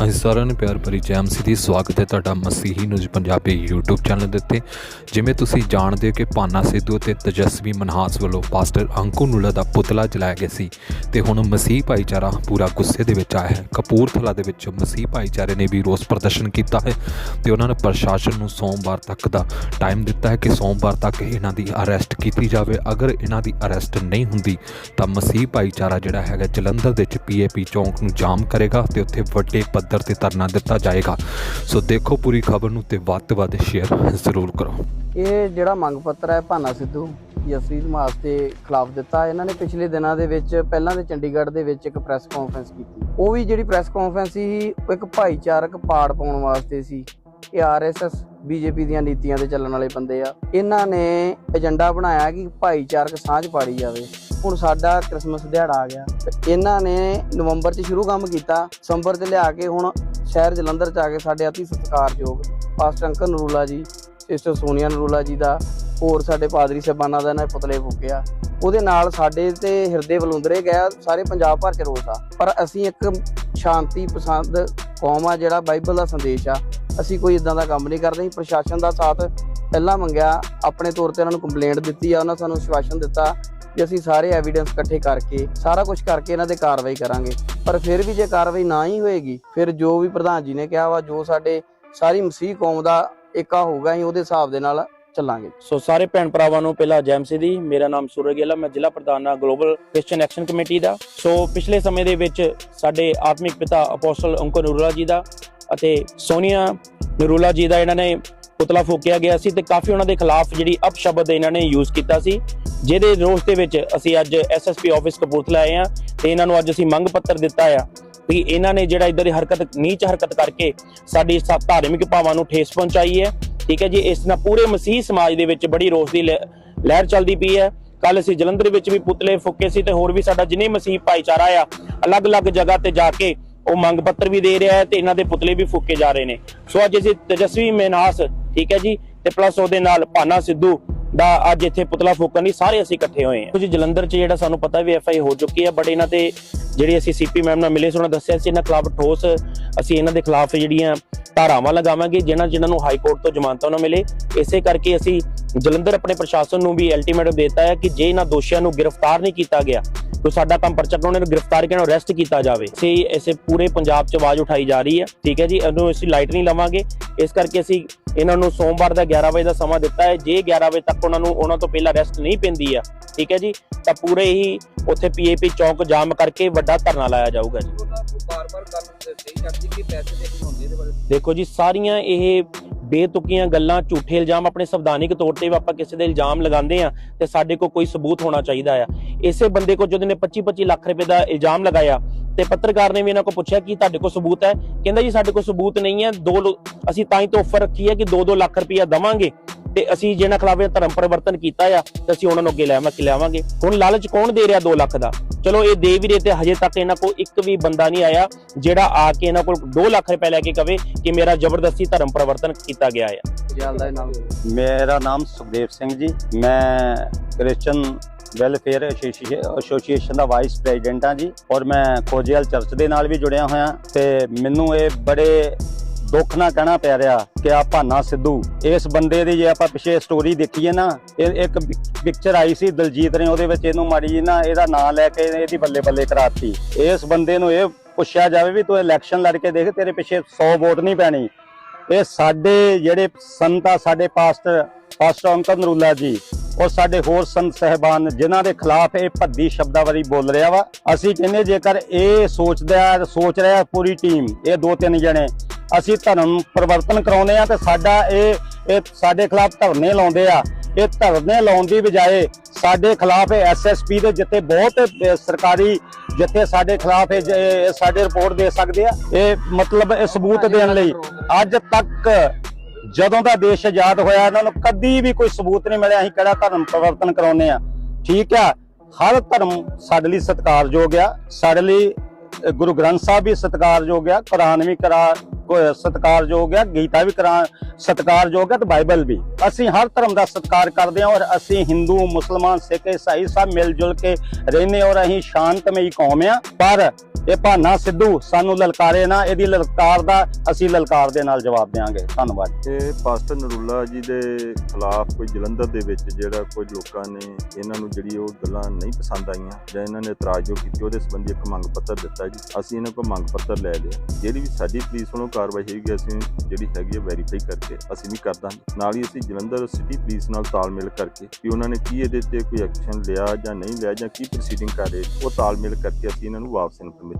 ਹਾਂਜੀ ਸਾਰਿਆਂ ਨੂੰ ਪਿਆਰ ਭਰੀ ਜੈ ਮਸੀਹ ਦੀ ਸਵਾਗਤ ਹੈ ਤੁਹਾਡਾ Masihi news Punjabi YouTube channel ਦੇ ਉੱਤੇ। ਜਿਵੇਂ ਤੁਸੀਂ ਜਾਣਦੇ ਹੋ ਕਿ ਪਾਨਾ ਸਿੱਧੂ ਅਤੇ ਤੇਜਸਵੀ ਮਨਹਾਸ ਵੱਲੋਂ ਪਾਸਟਰ ਅੰਕੂ ਨੂਲਾ ਦਾ ਪੁਤਲਾ ਜਲਾਇਆ ਗਿਆ ਸੀ ਤੇ ਹੁਣ ਮਸੀਹ ਭਾਈਚਾਰਾ ਪੂਰਾ ਗੁੱਸੇ ਦੇ ਵਿੱਚ ਆਇਆ ਹੈ। ਕਪੂਰਥਲਾ ਦੇ ਵਿੱਚ ਮਸੀਹ ਭਾਈਚਾਰੇ ਨੇ ਵੀ ਰੋਸ ਪ੍ਰਦਰਸ਼ਨ ਕੀਤਾ ਹੈ ਤੇ ਉਹਨਾਂ ਨੇ ਪ੍ਰਸ਼ਾਸਨ ਨੂੰ ਸੋਮਵਾਰ ਤੱਕ ਦਾ ਟਾਈਮ ਦਿੱਤਾ ਹੈ ਕਿ ਸੋਮਵਾਰ ਤੱਕ ਇਹਨਾਂ ਦੀ ਅਰੈਸਟ ਕੀਤੀ ਜਾਵੇ। ਅਗਰ ਇਹਨਾਂ ਦੀ ਅਰੈਸਟ ਨਹੀਂ ਹੁੰਦੀ ਤਾਂ ਮਸੀਹ ਭਾਈਚਾਰਾ ਜਿਹੜਾ ਹੈਗਾ ਜਲੰਧਰ ਦੇ ਵਿੱਚ ਪੀਏਪੀ ਚੌਂਕ ਨੂੰ ਜਾਮ ਕਰੇਗਾ ਤੇ ਉੱਥੇ ਵੱਡੇ ਪੱਧਰ ਤੇ ਧਰਨਾ ਦਿੱਤਾ ਜਾਏਗਾ। ਸੋ ਦੇਖੋ ਪੂਰੀ ਖਬਰ ਨੂੰ ਤੇ ਵੱਧ ਤੋਂ ਵੱਧ ਸ਼ੇਅਰ ਜ਼ਰੂਰ ਕਰੋ। ਇਹ ਜਿਹੜਾ ਮੰਗ ਪੱਤਰ ਹੈ ਭਾਨਾ ਸਿੱਧੂ ਯਸਰੀ ਸਮਾਜ ਦੇ ਖਿਲਾਫ ਦਿੱਤਾ, ਇਹਨਾਂ ਨੇ ਪਿਛਲੇ ਦਿਨਾਂ ਦੇ ਵਿੱਚ, ਪਹਿਲਾਂ ਤੇ ਚੰਡੀਗੜ੍ਹ ਦੇ ਵਿੱਚ ਇੱਕ ਪ੍ਰੈਸ ਕਾਨਫਰੰਸ ਕੀਤੀ। ਉਹ ਵੀ ਜਿਹੜੀ ਪ੍ਰੈਸ ਕਾਨਫਰੰਸ ਸੀ ਉਹ ਇੱਕ ਭਾਈਚਾਰਕ ਪਾੜ ਪਾਉਣ ਵਾਸਤੇ ਸੀ। ਇਹ ਆਰਐਸਐਸ ਬੀਜੇਪੀ ਦੀਆਂ ਨੀਤੀਆਂ ਤੇ ਚੱਲਣ ਵਾਲੇ ਬੰਦੇ ਆ। ਇਹਨਾਂ ਨੇ ਏਜੰਡਾ ਬਣਾਇਆ ਕਿ ਭਾਈਚਾਰਕ ਸਾਂਝ ਪਾੜੀ ਜਾਵੇ। ਹੁਣ ਸਾਡਾ ਕ੍ਰਿਸਮਸ ਦਿਹਾੜਾ ਆ ਗਿਆ। ਤੇ ਇਹਨਾਂ ਨੇ ਨਵੰਬਰ 'ਚ ਸ਼ੁਰੂ ਕੰਮ ਕੀਤਾ। ਦਸੰਬਰ 'ਚ ਲਿਆ ਕੇ ਹੁਣ ਸ਼ਹਿਰ ਜਲੰਧਰ 'ਚ ਆ ਕੇ ਸਾਡੇ ਅਤੀ ਸਤਿਕਾਰਯੋਗ ਪਾਸਟਰ ਅੰਕਲ ਨਰੂਲਾ ਜੀ, ਸਿਸਟਰ ਸੋਨੀਆ ਨਰੂਲਾ ਜੀ ਦਾ, ਹੋਰ ਸਾਡੇ ਪਾਦਰੀ ਸਾਹਿਬਾਨਾਂ ਦਾ ਇਹਨਾਂ ਨੇ ਪੁਤਲੇ ਫੂਕਿਆ। ਉਹਦੇ ਨਾਲ ਸਾਡੇ ਤੇ ਹਿਰਦੇ ਵਲੁੰਦਰੇ ਗਿਆ ਸਾਰੇ ਪੰਜਾਬ ਭਰ ਚ ਰੋਸ ਆ। ਪਰ ਅਸੀਂ ਇੱਕ ਸ਼ਾਂਤੀ ਪਸੰਦ ਕੌਮ ਆ, ਜਿਹੜਾ ਬਾਈਬਲ ਦਾ ਸੰਦੇਸ਼ ਆ। ਅਸੀਂ ਕੋਈ ਇਦਾਂ ਦਾ ਕੰਮ ਨਹੀਂ ਕਰਦੇ। ਪ੍ਰਸ਼ਾਸਨ ਦਾ ਸਾਥ ਪਹਿਲਾਂ ਮੰਗਿਆ, ਆਪਣੇ ਤੌਰ ਤੇ ਉਹਨਾਂ ਨੂੰ ਕੰਪਲੇਂਟ ਦਿੱਤੀ ਆ, ਉਹਨਾਂ ਸਾਨੂੰ ਵਿਸ਼ਵਾਸਨ ਦਿੱਤਾ। ਕਿ ਅਸੀਂ ਸਾਰੇ ਐਵੀਡੈਂਸ ਇਕੱਠੇ ਕਰਕੇ, ਸਾਰਾ ਕੁਝ ਕਰਕੇ ਇਹਨਾਂ ਤੇ ਕਾਰਵਾਈ ਕਰਾਂਗੇ। ਪਰ ਫਿਰ ਵੀ ਜੇ ਕਾਰਵਾਈ ਨਾ ਹੀ ਹੋਏਗੀ, ਫਿਰ ਜੋ ਵੀ ਪ੍ਰਧਾਨ ਜੀ ਨੇ ਕਿਹਾ ਵਾ, ਜੋ ਸਾਡੇ ਸਾਰੀ ਮਸੀਹ ਕੌਮ ਦਾ ਏਕਾ ਹੋਊਗਾ ਹੀ ਉਹਦੇ ਹਿਸਾਬ ਦੇ ਨਾਲ ਚੱਲਾਂਗੇ। ਸੋ ਸਾਰੇ ਭੈਣ ਭਰਾਵਾਂ ਨੂੰ ਪਹਿਲਾਂ ਜੈ ਮਸੀਹ ਦੀ, ਮੇਰਾ ਨਾਮ ਸੂਰਜ ਗਿੱਲ ਮੈਂ ਜ਼ਿਲ੍ਹਾ ਪ੍ਰਧਾਨ ਹਾਂ ਗਲੋਬਲ ਕ੍ਰਿਸਚੀਅਨ ਐਕਸ਼ਨ ਕਮੇਟੀ ਦਾ। ਸੋ ਪਿਛਲੇ ਸਮੇਂ ਦੇ ਵਿੱਚ ਸਾਡੇ ਆਤਮਿਕ ਪਿਤਾ ਅਪੋਸਟਲ ਅੰਕੋ ਨਰੂਲਾ ਜੀ ਦਾ ਅਤੇ ਸੋਨੀਆ ਨਰੂਲਾ ਜੀ ਦਾ, ਇਹਨਾਂ ਨੇ ਪੁਤਲਾ ਫੂਕਿਆ ਗਿਆ ਸੀ ਤੇ ਕਾਫੀ ਉਹਨਾਂ ਦੇ ਖਿਲਾਫ ਜਿਹੜੀ ਅਪਸ਼ਬਦ ਇਹਨਾਂ ਨੇ ਯੂਜ਼ ਕੀਤਾ ਸੀ, ਜਿਹਦੇ ਰੋਸ ਦੇ ਵਿੱਚ ਅਸੀਂ ਅੱਜ ਐਸਐਸਪੀ ਆਫਿਸ ਕਪੂਰਥਲਾ ਆਏ ਆ ਤੇ ਇਹਨਾਂ ਨੂੰ ਅੱਜ ਅਸੀਂ ਮੰਗ ਪੱਤਰ ਦਿੱਤਾ ਆ ਵੀ ਇਹਨਾਂ ਨੇ ਜਿਹੜਾ ਇਧਰ ਦੀ ਹਰਕਤ, ਨੀਚ ਹਰਕਤ ਕਰਕੇ ਸਾਡੀ ਧਾਰਮਿਕ ਭਾਵਾਂ ਨੂੰ ਠੇਸ ਪਹੁੰਚਾਈ ਹੈ। ਠੀਕ ਹੈ ਜੀ, ਇਸ ਨਾਲ ਪੂਰੇ ਮਸੀਹ ਸਮਾਜ ਦੇ ਵਿੱਚ ਬੜੀ ਰੋਸ ਦੀ ਲਹਿ- ਲਹਿਰ ਚੱਲਦੀ ਪਈ ਹੈ। ਕੱਲ ਅਸੀਂ ਜਲੰਧਰ ਵਿੱਚ ਵੀ ਪੁਤਲੇ ਫੁੱਕੇ ਸੀ ਤੇ ਹੋਰ ਵੀ ਸਾਡਾ ਜਿੰਨੇ ਮਸੀਹ ਭਾਈਚਾਰਾ ਆ, ਅਲੱਗ-ਅਲੱਗ ਜਗ੍ਹਾ ਤੇ ਜਾ ਕੇ ਉਹ ਮੰਗ ਪੱਤਰ ਵੀ ਦੇ ਰਿਹਾ ਹੈ ਤੇ ਇਹਨਾਂ ਦੇ ਪੁਤਲੇ ਵੀ ਫੁੱਕੇ ਜਾ ਰਹੇ ਨੇ। ਸੋ ਅੱਜ ਅਸੀਂ ਤੇਜਸਵੀ ਮਹਿਨਾਸ ਠੀਕ ਹੈ ਜੀ? ਤੇ ਪਲੱਸ ਉਹਦੇ ਨਾਲ ਭਾਨਾ ਸਿੱਧੂ ਦਾ ਅੱਜ ਇੱਥੇ ਪੁਤਲਾ ਫੂਕਣ ਲਈ ਸਾਰੇ ਅਸੀਂ ਇਕੱਠੇ ਹੋਏ ਹਾਂ। ਕੁਝ ਜਲੰਧਰ 'ਚ ਜਿਹੜਾ ਸਾਨੂੰ ਪਤਾ ਵੀ ਐਫਆਈ ਹੋ ਚੁੱਕੀ ਹੈ ਬਟ ਇਹਨਾਂ ਤੇ ਜਿਹੜੀ ਅਸੀਂ ਸੀਪੀ ਮੈਮ ਨਾਲ ਮਿਲੇ ਸੀ, ਉਹਨਾਂ ਦੱਸਿਆ ਸੀ ਇਹਨਾਂ ਖਿਲਾਫ ਠੋਸ, ਅਸੀਂ ਇਹਨਾਂ ਦੇ ਖਿਲਾਫ ਜਿਹੜੀਆਂ ਧਾਰਾਵਾਂ ਲਗਾਵਾਂਗੇ, ਜਿਨ੍ਹਾਂ ਜਿਨ੍ਹਾਂ ਨੂੰ ਹਾਈ ਕੋਰਟ ਤੋਂ ਜ਼ਮਾਨਤਾਂ ਨਾ ਮਿਲੇ। ਇਸੇ ਕਰਕੇ ਅਸੀਂ ਜਲੰਧਰ ਆਪਣੇ ਪ੍ਰਸ਼ਾਸਨ ਨੂੰ ਵੀ ਅਲਟੀਮੇਟਮ ਦਿੱਤਾ ਹੈ ਕਿ ਜੇ ਇਹਨਾਂ ਦੋਸ਼ੀਆਂ ਨੂੰ ਗ੍ਰਿਫਤਾਰ ਨਹੀਂ ਕੀਤਾ ਗਿਆ ਤਾਂ ਸਾਡਾ ਕੰਮ ਪਰਚਾ ਕਰਾਉਣੇ ਨੂੰ ਗ੍ਰਿਫਤਾਰ ਕਰਕੇ ਉਹਨਾਂ ਨੂੰ ਅਰੈਸਟ ਕੀਤਾ ਜਾਵੇ। ਅਸੀਂ ਇਸੇ ਪੂਰੇ ਪੰਜਾਬ 'ਚ ਆਵਾਜ਼ ਉਠਾਈ ਜਾ ਰਹੀ ਹੈ। ਠੀਕ ਹੈ ਜੀ, ਇਹਨੂੰ ਅਸੀਂ ਲਾਈਟ ਨਹੀਂ ਲਵਾਂਗੇ। ਇਸ ਕਰਕੇ ਅਸੀਂ ਇਹਨਾਂ ਨੂੰ ਸੋਮਵਾਰ ਦਾ 11 ਵਜੇ ਦਾ ਸਮਾਂ ਦਿੱਤਾ ਹੈ। ਜੇ 11 ਵਜੇ ਤੱਕ ਉਹਨਾਂ ਨੂੰ ਉਹਨਾਂ ਤੋਂ ਪਹਿਲਾਂ ਅਰੈਸਟ ਨਹੀਂ ਪੈਂਦੀ ਆ ਠੀਕ ਹੈ ਜੀ, ਤਾਂ ਪੂਰੇ ਹੀ ਉੱਥੇ ਪੀਏਪੀ ਚੌਂਕ ਜਾਮ ਕਰਕੇ ਵੱਡਾ ਧਰਨਾ ਲਾਇਆ ਜਾਊਗਾ ਜੀ। ਬਾਰ-ਬਾਰ ਗੱਲ ਸਹੀ ਕਰਦੀ ਕਿ ਪੈਸੇ ਦੇ ਹੁੰਦੇ ਇਹਦੇ ਬਾਰੇ ਦੇਖੋ ਜੀ, ਸਾਰੀਆਂ ਇਹ ਬੇਤੁਕੀਆਂ ਗੱਲਾਂ, ਝੂਠੇ ਇਲਜ਼ਾਮ ਆਪਣੇ ਸੰਵਿਧਾਨਿਕ ਤੌਰ ਤੇ ਵੀ ਆਪਾਂ ਕਿਸੇ ਦੇ ਇਲਜ਼ਾਮ ਲਗਾਉਂਦੇ ਆ ਤੇ ਸਾਡੇ ਕੋਲ ਕੋਈ ਸਬੂਤ ਹੋਣਾ ਚਾਹੀਦਾ ਆ। ਇਸੇ ਬੰਦੇ ਕੋ ਜਦੋਂ ਨੇ 25 25 ਲੱਖ ਰੁਪਏ ਦਾ ਇਲਜ਼ਾਮ ਲਗਾਇਆ ਤੇ ਪੱਤਰਕਾਰ ਨੇ ਵੀ ਇਹਨਾਂ ਕੋਲ ਪੁੱਛਿਆ, ਕਿ ਤੁਹਾਡੇ ਕੋਲ ਸਬੂਤ ਹੈ? ਕਹਿੰਦਾ ਜੀ, ਸਾਡੇ ਕੋਲ ਸਬੂਤ ਨਹੀਂ ਹੈ, ਦੋ ਅਸੀਂ ਤਾਂ ਹੀ ਤਾਂ ਆਫਰ ਰੱਖੀ ਹੈ ਕਿ 2-2 ਲੱਖ ਰੁਪਇਆ ਦਵਾਂਗੇ। ਤੇ ਅਸੀਂ ਜਿਹਨਾਂ ਖਿਲਾਫ ਇਹ ਧਰਮ ਪਰਿਵਰਤਨ ਕੀਤਾ ਆ ਤੇ ਅਸੀਂ ਉਹਨਾਂ ਨੂੰ ਅੱਗੇ ਲੈਵਾਂ ਕਿ ਲਿਆਵਾਂਗੇ। ਹੁਣ ਲਾਲਚ ਕੌਣ ਦੇ ਰਿਹਾ 2 ਲੱਖ ਦਾ? ਚਲੋ ਇਹ ਦੇ ਵੀ ਰਹੇ ਤੇ ਹਜੇ ਤੱਕ ਇਹਨਾਂ ਕੋਲ ਇੱਕ ਵੀ ਬੰਦਾ ਨਹੀਂ ਆਇਆ ਜਿਹੜਾ ਆ ਕੇ ਇਹਨਾਂ ਕੋਲ 2 ਲੱਖ ਰੁਪਏ ਲੈ ਕੇ ਕਵੇ ਕਿ ਮੇਰਾ ਜ਼ਬਰਦਸਤੀ ਧਰਮ ਪਰਿਵਰਤਨ ਕੀਤਾ ਗਿਆ ਨਾਲ ਮੇਰਾ ਨਾਮ ਸੁਖਦੇਵ ਸਿੰਘ ਜੀ। ਮੈਂ ਕ੍ਰਿਸਚਨ ਵੈਲਫੇਅਰ ਐਸੋਸੀਏਸ਼ਨ ਦਾ ਵਾਈਸ ਪ੍ਰੈਜ਼ੀਡੈਂਟ ਹਾਂ ਜੀ। ਔਰ ਮੈਂ ਖੋਜੇਵਾਲ ਚਰਚ ਦੇ ਨਾਲ ਵੀ ਜੁੜਿਆ ਹੋਇਆ ਤੇ ਮੈਨੂੰ ਇਹ ਬੜੇ ਦੁੱਖ ਨਾਲ ਕਹਿਣਾ ਪੈ ਰਿਹਾ ਕਿ ਆ ਭਾਨਾ ਸਿੱਧੂ, ਇਸ ਬੰਦੇ ਦੀ ਜੇ ਆਪਾਂ ਪਿਛੇ ਸਟੋਰੀ ਦੇਖੀਏ ਨਾ, ਇਹ ਇੱਕ ਪਿਕਚਰ ਆਈ ਸੀ ਦਲਜੀਤ ਨੇ, ਉਹਦੇ ਵਿੱਚ ਇਹਨੂੰ ਮਾੜੀ ਜੀ ਨਾ ਇਹਦਾ ਨਾਂ ਲੈ ਕੇ ਇਹਦੀ ਬੱਲੇ ਬੱਲੇ ਕਰਾਤੀ। ਇਸ ਬੰਦੇ ਨੂੰ ਇਹ ਪੁੱਛਿਆ ਜਾਵੇ ਵੀ ਤੂੰ ਇਲੈਕਸ਼ਨ ਲੜ ਕੇ ਦੇਖ, ਤੇਰੇ ਪਿੱਛੇ 100 ਵੋਟ ਨਹੀਂ ਪੈਣੀ। ਇਹ ਸਾਡੇ ਜਿਹੜੇ ਸੰਤ ਆ ਸਾਡੇ ਪਾਸਟਰ ਪਾਸਟਰ ਅੰਕਲ ਨਰੂਲਾ ਜੀ, ਔਰ ਸਾਡੇ ਹੋਰ ਸੰਤ ਸਹਿਬਾਨ, ਜਿਨ੍ਹਾਂ ਦੇ ਖਿਲਾਫ ਇਹ ਭੱਦੀ ਸ਼ਬਦਾਵਲੀ ਬੋਲ ਰਿਹਾ ਵਾ, ਅਸੀਂ ਕਹਿੰਦੇ ਜੇਕਰ ਇਹ ਸੋਚਦਾ, ਸੋਚ ਰਿਹਾ ਪੂਰੀ ਟੀਮ ਇਹ ਦੋ ਤਿੰਨ ਜਣੇ ਅਸੀਂ ਧਰਮ ਪਰਿਵਰਤਨ ਕਰਾਉਂਦੇ ਆ ਤੇ ਸਾਡਾ ਇਹ ਇਹ ਸਾਡੇ ਖਿਲਾਫ ਧਰਨੇ ਲਾਉਂਦੇ ਆ। ਇਹ ਧਰਨੇ ਲਾਉਣ ਦੀ ਬਜਾਏ ਸਾਡੇ ਖਿਲਾਫ ਐਸਐਸਪੀ ਦੇ ਜਿੱਥੇ ਬਹੁਤ ਸਰਕਾਰੀ ਜਿੱਥੇ ਸਾਡੇ ਖਿਲਾਫ ਇਹ ਸਾਡੇ ਰਿਪੋਰਟ ਦੇ ਸਕਦੇ ਆ। ਇਹ ਮਤਲਬ ਇਹ ਸਬੂਤ ਦੇਣ ਲਈ ਅੱਜ ਤੱਕ ਜਦੋਂ ਦਾ ਦੇਸ਼ ਆਜ਼ਾਦ ਹੋਇਆ ਇਹਨਾਂ ਨੂੰ ਕਦੀ ਵੀ ਕੋਈ ਸਬੂਤ ਨਹੀਂ ਮਿਲਿਆ ਅਸੀਂ ਕਿਹੜਾ ਧਰਮ ਪਰਿਵਰਤਨ ਕਰਾਉਨੇ ਆ ਠੀਕ ਆ ਹਰ ਧਰਮ ਸਾਡੇ ਲਈ ਸਤਿਕਾਰਯੋਗ ਆ। ਸਾਡੇ ਲਈ ਗੁਰੂ ਗ੍ਰੰਥ ਸਾਹਿਬ ਵੀ ਸਤਿਕਾਰਯੋਗ ਆ ਕੁਰਾਨ ਵੀ ਕਰਾ ਸਤਿਕਾਰਯੋਗ ਹੈ, ਗੀਤਾ ਵੀ ਕਰਾਂ ਸਤਿਕਾਰਯੋਗ ਹੈ ਤੇ ਬਾਈਬਲ ਵੀ। ਅਸੀਂ ਹਰ ਧਰਮ ਦਾ ਸਤਿਕਾਰ ਕਰਦੇ ਹਾਂ ਔਰ ਅਸੀਂ ਹਿੰਦੂ, ਮੁਸਲਮਾਨ, ਸਿੱਖ, ਈਸਾਈ ਸਭ ਮਿਲ ਜੁਲ ਕੇ ਰਹਿੰਦੇ ਔਰ ਅਸੀਂ ਸ਼ਾਂਤਮਈ ਕੌਮ ਆ ਪਰ ਇਹ ਭਾਨਾ ਸਿੱਧੂ ਸਾਨੂੰ ਲਲਕਾਰੇ ਨਾ, ਇਹਦੀ ਲਲਕਾਰ ਦਾ ਅਸੀਂ ਲਲਕਾਰ ਦੇ ਨਾਲ ਜਵਾਬ ਦੇਵਾਂਗੇ। ਧੰਨਵਾਦ। ਇਹ ਪਾਸਟਰ ਨਰੂਲਾ ਜੀ ਦੇ ਖਿਲਾਫ ਕੋਈ ਜਲੰਧਰ ਦੇ ਵਿੱਚ ਜਿਹੜਾ ਕੁਝ ਲੋਕਾਂ ਨੇ ਇਹਨਾਂ ਨੂੰ ਜਿਹੜੀ ਉਹ ਗੱਲਾਂ ਨਹੀਂ ਪਸੰਦ ਆਈਆਂ ਜਾਂ ਇਹਨਾਂ ਨੇ ਇਤਰਾਜ਼ ਜੋ ਕੀਤੀ, ਉਹਦੇ ਸੰਬੰਧੀ ਇੱਕ ਮੰਗ ਪੱਤਰ ਦਿੱਤਾ ਜੀ। ਅਸੀਂ ਇਹਨਾਂ ਕੋਲ ਮੰਗ ਪੱਤਰ ਲੈ ਲਿਆ। ਜਿਹੜੀ ਵੀ ਸਾਡੀ ਪੁਲਿਸ ਵੱਲੋਂ ਕਾਰਵਾਈ ਹੋਏਗੀ ਅਸੀਂ ਜਿਹੜੀ ਹੈਗੀ ਹੈ ਵੈਰੀਫਾਈ ਕਰਕੇ ਅਸੀਂ ਵੀ ਕਰਦਾ ਨਾਲ ਹੀ ਅਸੀਂ ਜਲੰਧਰ ਸਿਟੀ ਪੁਲਿਸ ਨਾਲ ਤਾਲਮੇਲ ਕਰਕੇ ਵੀ ਉਹਨਾਂ ਨੇ ਕੀ ਇਹਦੇ ਤੇ ਕੋਈ ਐਕਸ਼ਨ ਲਿਆ ਜਾਂ ਨਹੀਂ ਲਿਆ ਜਾਂ ਕੀ ਪ੍ਰੋਸੀਡਿੰਗ ਕਰ ਰਹੇ, ਉਹ ਤਾਲਮੇਲ ਕਰਕੇ ਅਸੀਂ ਇਹਨਾਂ ਨੂੰ ਵਾਪਸ ਇਨਫੋਰਮੇਸ਼ਨ